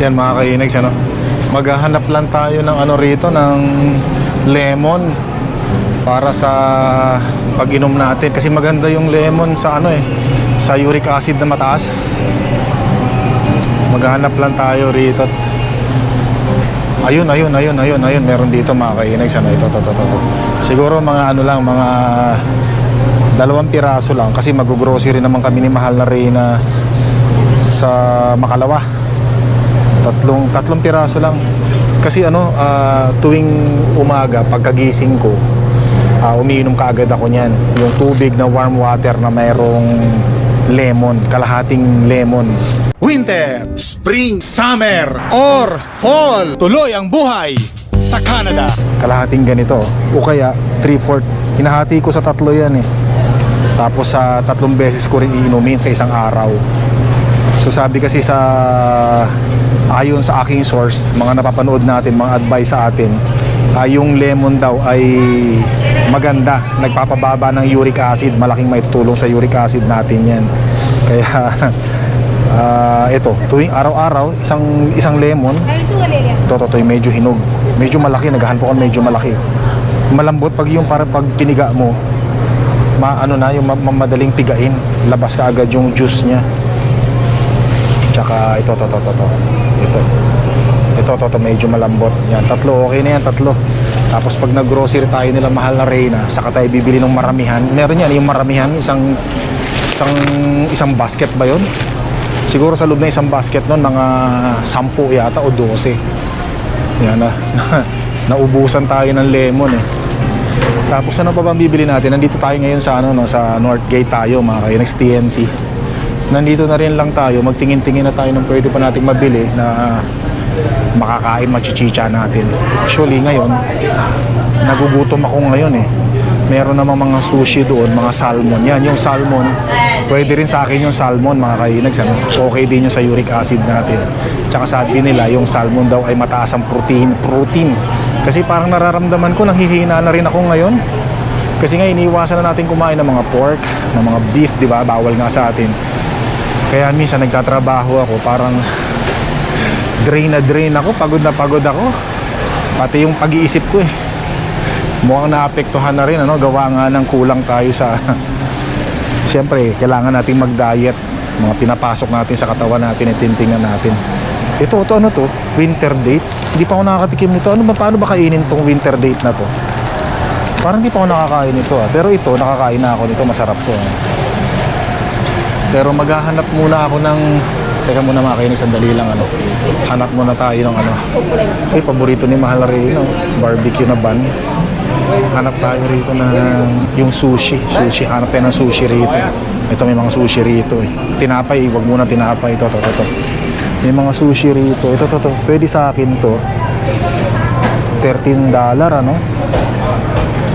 Yan mga kainags, ano? Maghahanap lang tayo ng ano rito, ng lemon para sa pag-inom natin. Kasi maganda yung lemon sa ano eh, sa uric acid na mataas. Maghahanap lang tayo rito. Ayun, ayun, ayun, ayun, ayun. Meron dito mga kainags, ano? Ito, ito, ito, ito. Siguro mga ano lang, mga dalawang piraso lang kasi mag-grocery naman kami ni Mahal na Reyna sa Makalawa tatlong tatlong piraso lang. Kasi ano ah, tuwing umaga pagkagising ko ah, umiinom kaagad ako niyan. Yung tubig na warm water na mayroong lemon kalahating lemon. Winter spring summer or fall tuloy ang buhay sa Canada. Kalahating ganito. O kaya 3-4 hinahati ko sa tatlo yan eh. Tapos sa tatlong beses ko rin iinumin sa isang araw. So sabi kasi sa ayon sa aking source, mga napapanood natin, mga advice sa atin, ah, yung lemon daw ay maganda, nagpapababa ng uric acid, malaking maitutulong sa uric acid natin 'yan. Kaya ah, ito, tuwing araw-araw, isang isang lemon, to to, to, medyo hinog. Medyo malaki, naghahan po ako medyo malaki. Malambot pag yung para pag tiniga mo, maano na yung ma- ma- madaling pigain, labas ka agad yung juice niya. Tsaka ito, to, to, to, to. Ito. Ito, to, to, medyo malambot. Yan, tatlo, okay na yan, tatlo. Tapos pag nag-grocery tayo nila mahal na Reyna, saka tayo bibili ng maramihan. Meron yan, yung maramihan, isang isang isang basket ba yon? Siguro sa loob na isang basket nun, mga 10 yata o 12. Yan na. Naubusan tayo ng lemon eh. Tapos ano pa bang bibili natin? Nandito tayo ngayon sa ano no, sa North Gate tayo, mga kayo, next TNT nandito na rin lang tayo, magtingin-tingin na tayo ng pwede pa nating mabili na makakain, machichicha natin. Actually, ngayon, nagugutom ako ngayon eh. Meron namang mga sushi doon, mga salmon. Yan, yung salmon, pwede rin sa akin yung salmon, mga kainags. Ano? Okay din yung sa uric acid natin. Tsaka sabi nila, yung salmon daw ay mataas ang protein. Protein. Kasi parang nararamdaman ko, nanghihina na rin ako ngayon. Kasi nga, iniiwasan na natin kumain ng mga pork, ng mga beef, di ba? Bawal nga sa atin. Kaya minsan nagtatrabaho ako, parang drain na drain ako, pagod na pagod ako. Pati yung pag-iisip ko eh. Mukhang naapektuhan na rin, ano, gawa nga ng kulang tayo sa... Siyempre, kailangan nating mag-diet. Mga pinapasok natin sa katawan natin, itintingan natin. Ito, ito, ano to? Winter date? Hindi pa ako nakakatikim nito. Ano paano ba kainin tong winter date na to? Parang hindi pa ako nakakain nito ah. Pero ito, nakakain na ako nito. Masarap to. ah. Pero maghahanap muna ako ng Teka muna mga kainis, sandali lang ano. Hanap muna tayo ng ano. Eh, paborito ni Mahal rin, no? Barbecue na bun. Hanap tayo rito ng yung sushi. Sushi, hanap tayo ng sushi rito. Ito may mga sushi rito eh. Tinapay, wag muna tinapay. Ito, ito, ito. May mga sushi rito. Ito, ito, ito. Pwede sa akin to. 13 dollar ano.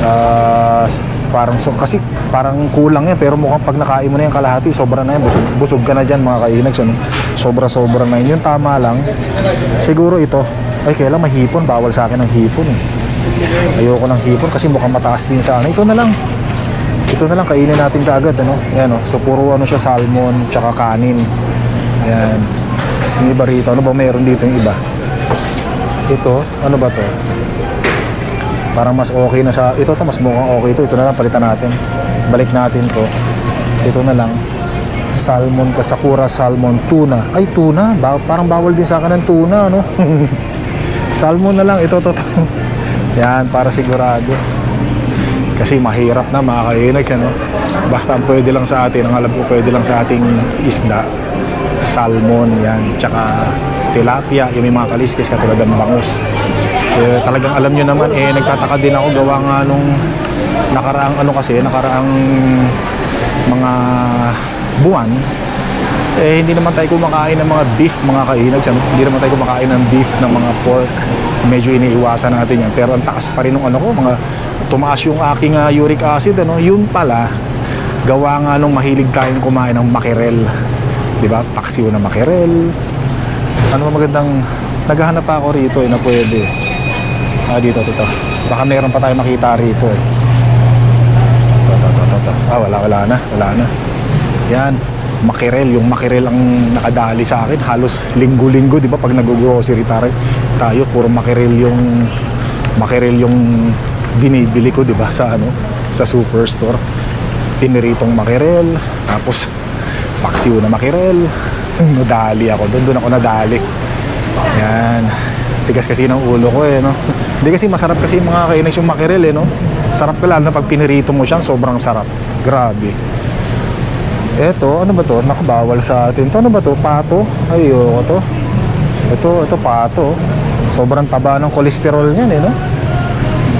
Ah, parang so kasi parang kulang yan pero mukhang pag nakain mo na yung kalahati sobra na yan. Busog, busog ka na dyan mga kainags ano? sobra sobra na yun. Yung tama lang siguro ito ay kailan may hipon bawal sa akin ang hipon eh. Ayoko ng hipon kasi mukhang mataas din sa ano. Ito na lang. Ito na lang kainin natin kaagad ano? Yan oh. so puro ano siya salmon tsaka kanin. Yan yung iba rito ano ba meron dito yung iba? Ito ano ba to Parang mas okay na sa... Ito to, mas mukhang okay ito. Ito na lang, palitan natin. Balik natin to. Ito na lang. Salmon, kasakura salmon, tuna. Ay, tuna. Ba parang bawal din sa akin ng tuna, no? salmon na lang. Ito, to, to. Yan, para sigurado. Kasi mahirap na mga kainags, ano? Basta ang pwede lang sa atin, ang alam ko pwede lang sa ating isda. Salmon, yan. Tsaka tilapia, yung may mga kaliskis katulad ng bangus eh, talagang alam nyo naman eh nagtataka din ako gawa nga nung nakaraang ano kasi nakaraang mga buwan eh hindi naman tayo kumakain ng mga beef mga kainags ano? hindi naman tayo kumakain ng beef ng mga pork. Medyo iniiwasan natin yan. Pero ang taas pa rin ng ano ko mga tumaas yung aking ah, uric acid ano. Yun pala gawa nga nung mahilig tayong kumain ng makirel di ba? Paksiw na makirel ano magandang naghahanap ako rito eh na pwede Ah, dito, dito. Baka meron pa tayo makita rito eh. Ito, ito, ito, ito. Ah, wala, wala na, wala na. Yan. makirel. Yung makirel ang nakadali sa akin. Halos linggo-linggo, di ba? Pag nag-grocery tayo, tayo puro makirel yung makirel yung binibili ko, di ba? Sa ano, sa superstore. Piniritong makirel. Tapos, paksiw na makirel. nadali ako. Doon, doon ako nadali. Yan. Tigas kasi ng ulo ko eh, no? Hindi kasi masarap kasi yung mga kainis yung makirel eh, no? Sarap ka lalo na pag pinirito mo siya, sobrang sarap. Grabe. Eto, ano ba to? Nakabawal sa atin. To, ano ba to? Pato? Ayoko to. Ito, ito pato. Sobrang taba ng kolesterol niyan eh, no?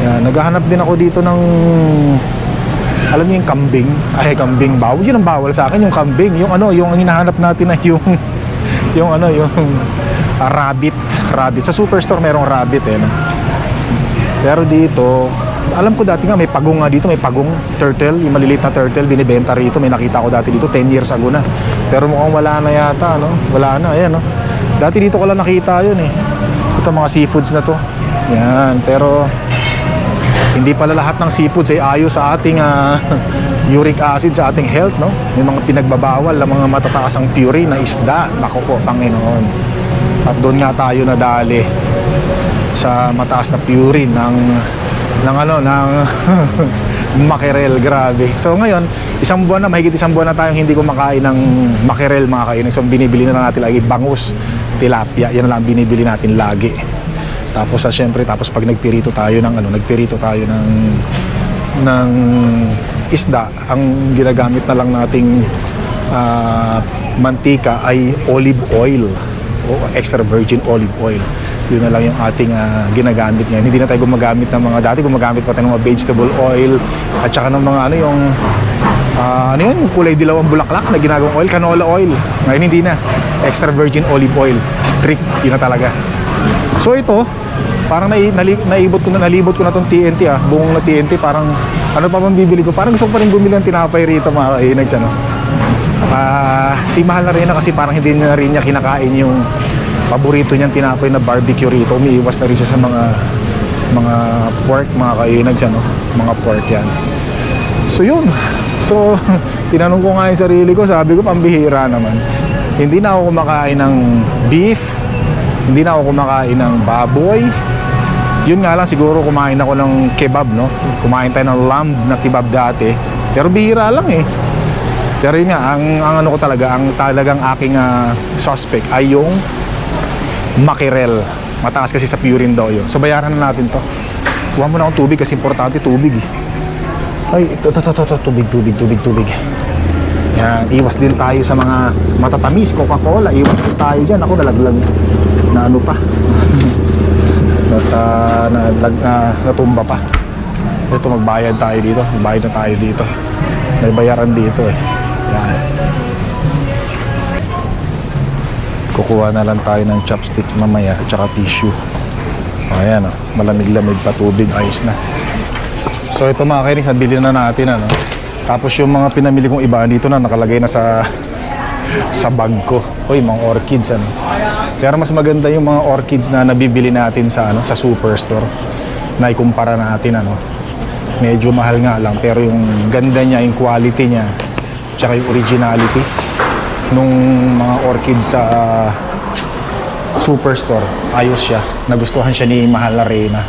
Yan, naghahanap din ako dito ng alam niyo yung kambing? Ay, kambing bawal. Yun ang bawal sa akin, yung kambing. Yung ano, yung hinahanap natin na yung yung ano, yung ah, rabbit. Rabbit. Sa superstore merong rabbit eh. No? Pero dito, alam ko dati nga may pagong nga dito, may pagong turtle, yung maliliit na turtle, binibenta rito. May nakita ko dati dito, 10 years ago na. Pero mukhang wala na yata, no? Wala na, ayan, no? Dati dito ko lang nakita yun eh. Ito mga seafoods na to. Yan, pero hindi pala lahat ng seafoods ay ayos sa ating ah, uric acid sa ating health, no? May mga pinagbabawal na mga matataas ang purine na isda. Nako po, Panginoon. At doon nga tayo nadali sa mataas na purine ng ng ano ng makirel grabe. So ngayon isang buwan na mahigit isang buwan na tayong hindi kumakain ng makirel mga kainis so binibili na natin lagi bangus tilapia. Yan lang ang binibili natin lagi. Tapos sa syempre tapos pag nagpirito tayo ng ano nagpirito tayo ng ng isda ang ginagamit na lang nating ah, mantika ay olive oil o extra virgin olive oil. Yun na lang yung ating ah, ginagamit ngayon. Hindi na tayo gumagamit ng mga dati gumagamit pa tayo ng mga vegetable oil at saka ng mga ano yung ah, ano yun? Yung kulay dilaw ang bulaklak na ginagawang oil canola oil. Ngayon hindi na. Extra virgin olive oil. Strict. Yun na talaga. So ito parang nai, nali, naibot ko na nalibot ko na tong TNT ah. Buong na TNT parang ano pa bang bibili ko? Parang gusto ko pa rin bumili ng tinapay rito mga kainags ano Ah, si Mahal na rin kasi parang hindi na rin niya kinakain yung paborito niyang tinapay na barbecue rito. Umiiwas na rin siya sa mga mga pork, mga kainags ano, mga pork yan. So yun. So, tinanong ko nga yung sarili ko, sabi ko pambihira naman. Hindi na ako kumakain ng beef, hindi na ako kumakain ng baboy. Yun nga lang siguro kumain ako ng kebab, no? Kumain tayo ng lamb na kebab dati. Pero bihira lang eh. Pero yun nga, ang, ang ano ko talaga, ang talagang aking ah, suspect ay yung makirel. Mataas kasi sa purine daw yun. So bayaran na natin to. Kuha mo na akong tubig kasi importante tubig eh. Ay, ito, ito, ito, tubig, tubig, tubig, tubig. Yan, iwas din tayo sa mga matatamis, Coca-Cola, iwas din tayo dyan. Ako nalaglag na ano pa. Nat, uh, na, lag, na, natumba pa. Ito, magbayad tayo dito. Magbayad na tayo dito. May bayaran dito eh. Yan. Kukuha na lang tayo ng chopstick mamaya at saka tissue. Ayan oh, malamig-lamig pa tubig, ayos na. So ito mga kainis, nabili na natin ano. Tapos yung mga pinamili kong iba dito na nakalagay na sa sa bag ko. Uy, mga orchids ano. Pero mas maganda yung mga orchids na nabibili natin sa ano, sa superstore. Na ikumpara natin ano. Medyo mahal nga lang pero yung ganda niya, yung quality niya, tsaka yung originality nung mga orchids sa ah, superstore. Ayos siya. Nagustuhan siya ni Mahal na Reyna.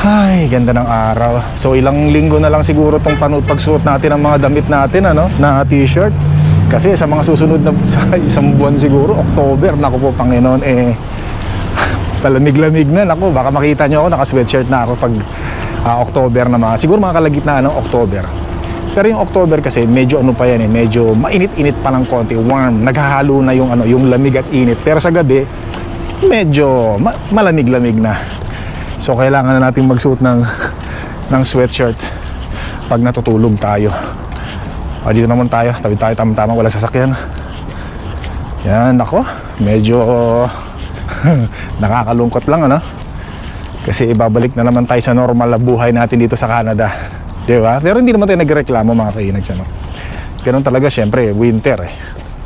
Ay, ganda ng araw. So ilang linggo na lang siguro tong pagsuot natin ng mga damit natin ano, na t-shirt. Kasi sa mga susunod na sa isang buwan siguro, October, naku po Panginoon eh palamig-lamig na, naku, baka makita nyo ako naka-sweatshirt na ako pag ah, October na mga, siguro mga kalagitnaan ng October. Pero yung October kasi medyo ano pa yan eh, medyo mainit-init pa ng konti, warm. Naghahalo na yung ano, yung lamig at init. Pero sa gabi, medyo ma- malamig-lamig na. So kailangan na nating magsuot ng ng sweatshirt pag natutulog tayo. Ah, dito naman tayo, tabi tayo tama-tama wala sasakyan. Yan, nako, medyo nakakalungkot lang ano. Kasi ibabalik na naman tayo sa normal na buhay natin dito sa Canada. Di ba? Pero hindi naman tayo nagreklamo mga kainags ano. Ganun talaga syempre, winter eh.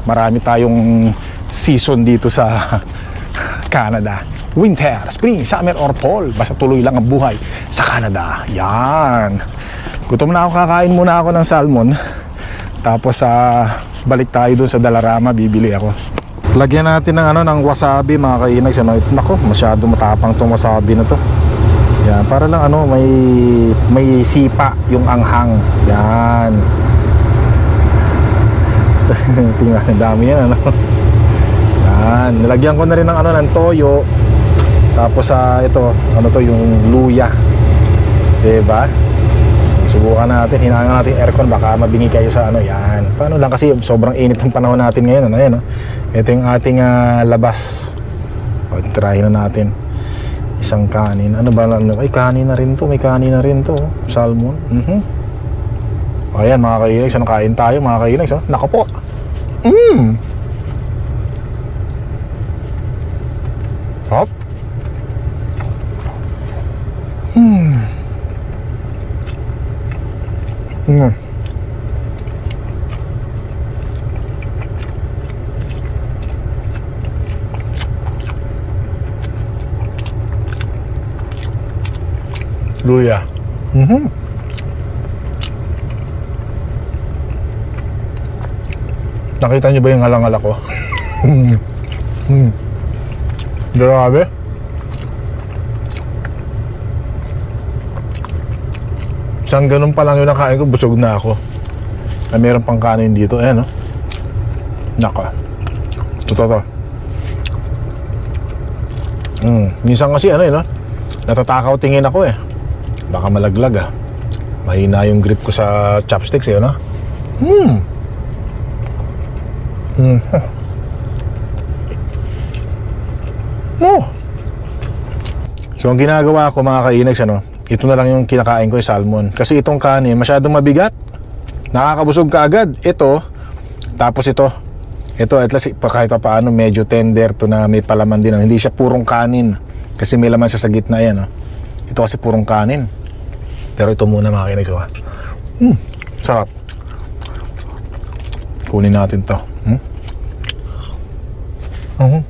Marami tayong season dito sa Canada. Winter, spring, summer, or fall. Basta tuloy lang ang buhay sa Canada. Yan. Gutom na ako, kakain muna ako ng salmon. Tapos sa balik tayo dun sa Dalarama, bibili ako. Lagyan natin ng ano ng wasabi mga kainags ano. Ito, nako, masyado matapang tong wasabi na to. Yan, para lang ano, may may sipa yung anghang. Yan. Tingnan, dami yan ano. Yan, nilagyan ko na rin ng ano ng toyo. Tapos sa ito, ano to yung luya. 'Di ba? Subukan natin, hinangan natin aircon baka mabingi kayo sa ano yan. Paano lang kasi sobrang init ng panahon natin ngayon, ano yan, no? Ito yung ating ah, labas. O, tirahin na natin. Isang kanin. Ano ba? Ano? Ay, kanin na rin to. May kanin na rin to. oh. Salmon. Mhm. O, ayan, mga kainags. Ano kain tayo, mga kainags? Oh? Nako po. Mmm. Hop. Hmm. Luya. Mhm. Nakita niyo ba yung alang-ala ko? Hmm. Hmm. Grabe. Isang ganun pa lang yung nakain ko, busog na ako. Ay, meron pang kanin dito. Ayan, no? Naka. Totoo to. Mm. Minsan kasi ano eh, no? Natatakaw tingin ako eh. Baka malaglag ah. Mahina yung grip ko sa chopsticks eh, no? Hmm. Hmm. Oh. So ang ginagawa ko mga kainags ano, ito na lang yung kinakain ko yung salmon. Kasi itong kanin masyadong mabigat. Nakakabusog ka agad. Ito, tapos ito. Ito at least kahit pa paano medyo tender to na may palaman din. ano. Hindi siya purong kanin. Kasi may laman siya sa gitna yan. Oh. Ito kasi purong kanin. Pero ito muna mga kainags. oh, ah. Hmm, sarap. Kunin natin to. Hmm? Uh-huh.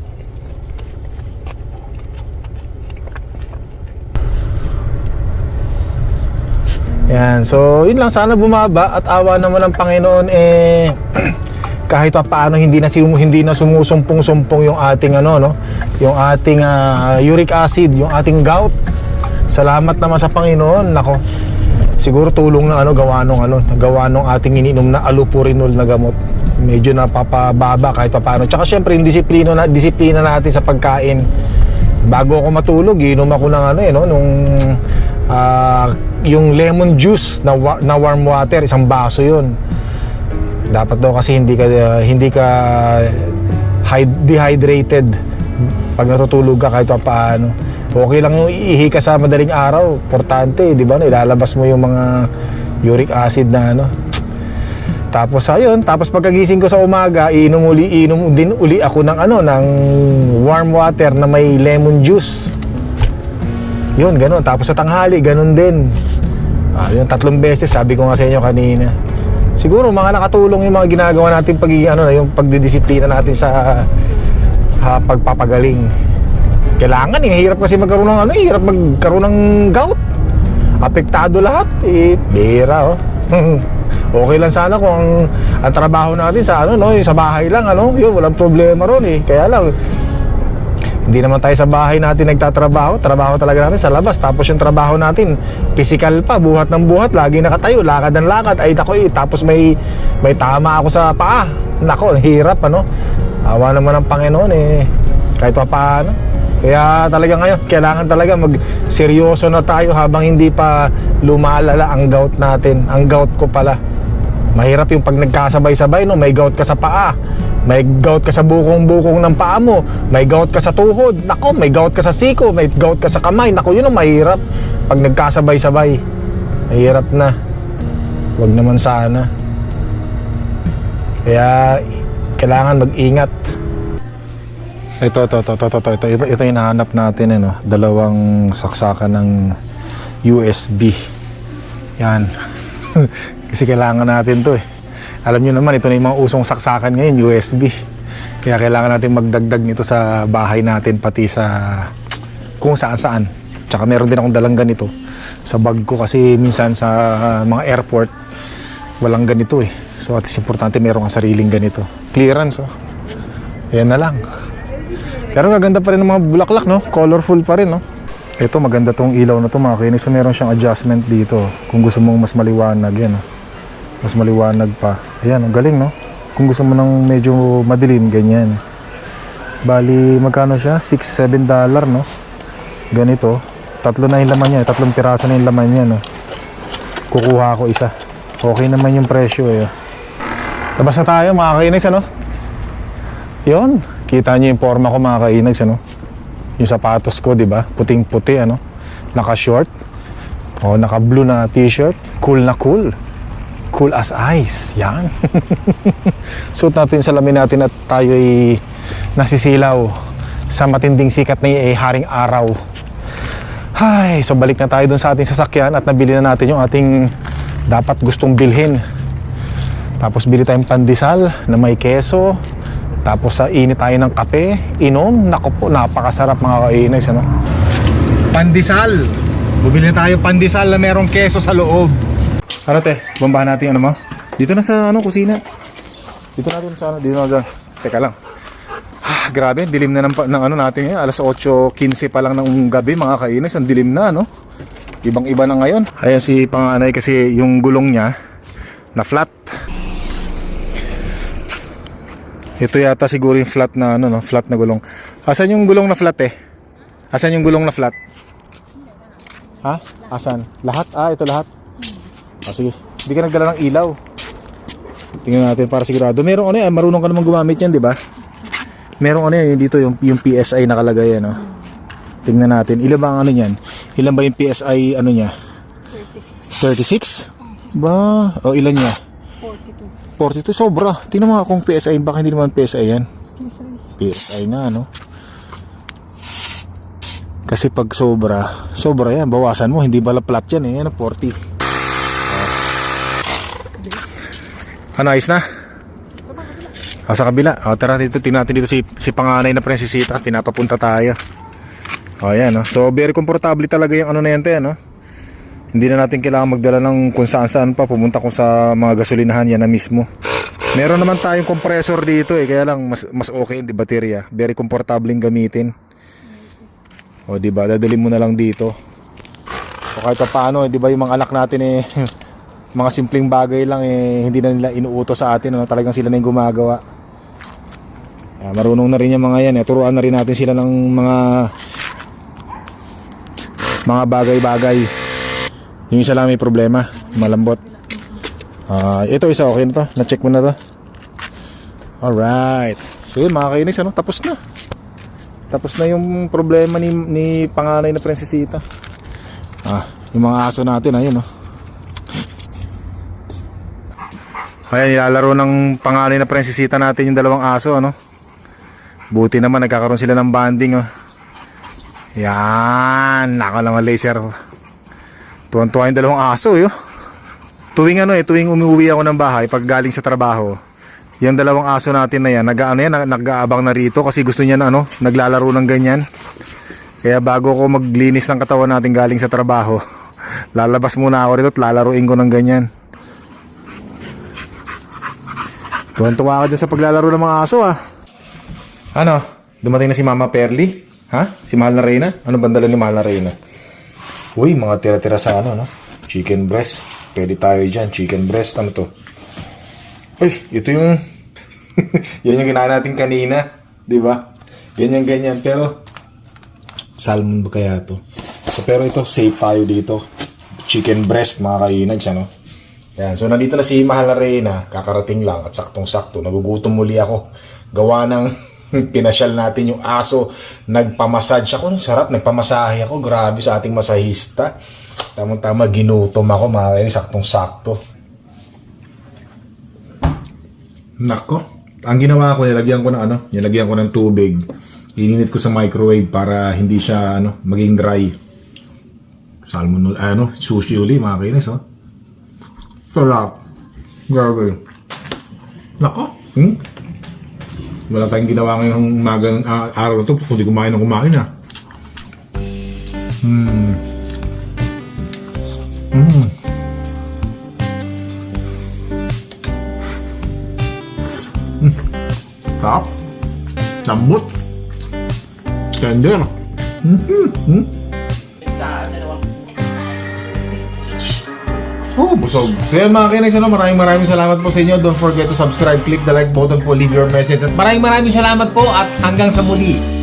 Yan, so yun lang sana bumaba at awa naman ng Panginoon eh kahit pa paano hindi na simu, hindi na sumusumpong-sumpong yung ating ano no, yung ating ah, uric acid, yung ating gout. Salamat naman sa Panginoon. Nako. Siguro tulong ng ano gawa nung ano, gawa nung ating ininom na allopurinol na gamot. Medyo napapababa kahit pa paano. Tsaka syempre yung disiplina na disiplina natin sa pagkain. Bago ako matulog, inom ako ng ano eh no, nung ah, yung lemon juice na, na warm water, isang baso yun. Dapat daw kasi hindi ka hindi ka hyd- dehydrated pag natutulog ka kahit pa paano. Okay lang yung iihi ka sa madaling araw, importante, di ba? Ilalabas mo yung mga uric acid na ano. Tapos ayun, tapos pagkagising ko sa umaga, iinom uli, iinom din uli ako ng ano, ng warm water na may lemon juice. Yun, ganun. Tapos sa tanghali, ganun din. Ah, yun, tatlong beses, sabi ko nga sa inyo kanina. Siguro mga nakatulong yung mga ginagawa natin pag ano, yung pagdidisiplina natin sa ha, pagpapagaling. Kailangan eh, hirap kasi magkaroon ng ano, eh, hirap magkaroon ng gout. Apektado lahat. Eh, bira oh. okay lang sana kung ang, ang trabaho natin sa ano no, sa bahay lang ano, yun walang problema ron eh. Kaya lang hindi naman tayo sa bahay natin nagtatrabaho, trabaho talaga natin sa labas. Tapos yung trabaho natin, physical pa, buhat ng buhat, lagi nakatayo, lakad ng lakad. Ay nako eh, tapos may may tama ako sa paa. Nako, hirap ano. Awa naman ng Panginoon eh. Kahit pa paano. Kaya talaga ngayon, kailangan talaga mag-seryoso na tayo habang hindi pa lumalala ang gout natin. Ang gout ko pala. Mahirap yung pag nagkasabay-sabay, no? May gout ka sa paa. May gout ka sa bukong-bukong ng paa mo. May gout ka sa tuhod. Nako, may gout ka sa siko. May gout ka sa kamay. Nako, yun ang mahirap. Pag nagkasabay-sabay. Mahirap na. Huwag naman sana. Kaya, kailangan mag-ingat. Ito, ito, ito, ito, ito, ito, ito, ito yung nahanap natin, ano, dalawang saksakan ng USB. Yan. Kasi kailangan natin to eh. Alam nyo naman, ito na yung mga usong saksakan ngayon, USB. Kaya kailangan natin magdagdag nito sa bahay natin, pati sa kung saan saan. Tsaka meron din akong dalang ganito sa bag ko kasi minsan sa mga airport, walang ganito eh. So at least importante meron kang sariling ganito. Clearance oh. Yan na lang. Pero maganda pa rin ng mga bulaklak no. Colorful pa rin no. Ito maganda tong ilaw na to mga kinis. So, meron siyang adjustment dito. Kung gusto mong mas maliwanag yan. oh. Mas maliwanag pa. Ayan, galing no. Kung gusto mo ng medyo madilim, ganyan. Bali, magkano siya? 6-7 dollar no. Ganito. Tatlo na yung laman niya. Tatlong piraso na yung laman niya no. Kukuha ako isa. Okay naman yung presyo eh. Labas na tayo mga kainags ano? Yon, kita niyo yung forma ko mga kainags ano? Yung sapatos ko, di ba? Puting-puti ano? Naka-short. O, naka-blue na t-shirt. Cool na cool. Cool as ice. Yan. Suot natin yung salamin natin at tayo ay nasisilaw sa matinding sikat na eh, haring araw. Ay, so balik na tayo dun sa ating sasakyan at nabili na natin yung ating dapat gustong bilhin. Tapos bili tayong pandesal na may keso. Tapos sa init tayo ng kape, inom. Nako po, napakasarap mga kainis. Ano? Pandesal. Bumili na tayo pandesal na merong keso sa loob. Ano te, bombahan natin ano mo? Dito na sa ano, kusina. Dito natin sa ano, dito na dyan. Teka lang. Ah, grabe, dilim na ng, ng ano natin ngayon. Alas 8.15 pa lang ng gabi mga kainis. Ang dilim na, no? Ibang iba na ngayon. Ayan si panganay kasi yung gulong niya na flat. Ito yata siguro yung flat na ano no, flat na gulong. Asan yung gulong na flat eh? Asan yung gulong na flat? Ha? Asan? Lahat? Ah, ito lahat. Ah, sige. Hindi ka nagdala ng ilaw. Tingnan natin para sigurado. Merong ano yan, marunong ka naman gumamit yan, di ba? Merong ano yan, dito yung, yung PSI nakalagay yan, no? Tingnan natin. Ilan ba ang ano niyan? Ilan ba yung PSI ano niya? 36. 36? Ba? O ilan niya? 42. 42 sobra. Tingnan mo kung PSI baka hindi naman PSI yan. PSI nga no. Kasi pag sobra, sobra yan. Bawasan mo, hindi pala flat yan eh. Ano, 40. Ano, ayos na? Ah, sa kabila. O, tara dito, tingnan natin dito si, si panganay na prinsesita. Pinapapunta tayo. O, yan, no? So, very komportable talaga yung ano na yan, te, no? Hindi na natin kailangan magdala ng kung saan saan pa. Pumunta kung sa mga gasolinahan yan na mismo. Meron naman tayong compressor dito eh. Kaya lang, mas, mas okay yung baterya. Very komportable gamitin. O, di ba? Dadali mo na lang dito. O kahit pa paano, di ba yung mga anak natin eh, mga simpleng bagay lang eh, hindi na nila inuutos sa atin. Ano? Talagang sila na yung gumagawa. Ah, marunong na rin yung mga yan. Eh. Turuan na rin natin sila ng mga mga bagay-bagay. Yung isa lang may problema, malambot. Ah, ito isa okay na to. Na-check mo na to. Alright. So yun mga kainis, ano? tapos na. Tapos na yung problema ni, ni panganay na prinsesita. Ah, yung mga aso natin, ayun oh. Ayan, nilalaro ng panganay na prinsesita natin yung dalawang aso, ano? Buti naman, nagkakaroon sila ng banding, oh. Yan, nako naman laser. Tuwan-tuwa yung dalawang aso, yo. Tuwing ano eh, tuwing umuwi ako ng bahay pag galing sa trabaho, yung dalawang aso natin na yan, nag-ano yan, nag- nag-aabang na rito kasi gusto niya na ano, naglalaro ng ganyan. Kaya bago ko maglinis ng katawan natin galing sa trabaho, lalabas muna ako rito at lalaruin ko ng ganyan. Tuwan-tuwa ako dyan sa paglalaro ng mga aso ah. Ano? Dumating na si Mama Perly? Ha? Si Mahal na Reyna? Ano bandala ni Mahal na Reyna? Uy, mga tira-tira sa ano, no? Chicken breast. Pwede tayo dyan. Chicken breast. Ano to? Uy, ito yung... yan yung ginawa natin kanina. Di ba? Ganyan-ganyan. Pero, salmon ba kaya to? So, pero ito, safe tayo dito. Chicken breast, mga kainags, ano? Yan. So, nandito na si Mahal na Reyna. Kakarating lang at saktong-sakto. Nagugutom muli ako. Gawa ng pinasyal natin yung aso. Nagpamassage ako. Ang sarap. Nagpamasahe ako. Grabe sa ating masahista. Tamang-tama, ginutom ako mga kainis. Saktong-sakto. Nako. Ang ginawa ko, nilagyan ko ng ano, nilagyan ko ng tubig. Ininit ko sa microwave para hindi siya ano, maging dry. Salmon, ano, sushi uli, mga kainis, oh. Sarap. Grabe. Nako. Hmm? Wala tayong ginawa ngayong umaga ng uh, ah, araw na to, kundi kumain ng kumain ha. Hmm. Hmm. Hmm. Sarap. Lambot. Tender. Mm-hmm. Mm-hmm. Oh, busog. So yan mga kinex, ano, maraming maraming salamat po sa inyo. Don't forget to subscribe, click the like button po, leave your message. At maraming maraming salamat po at hanggang sa muli.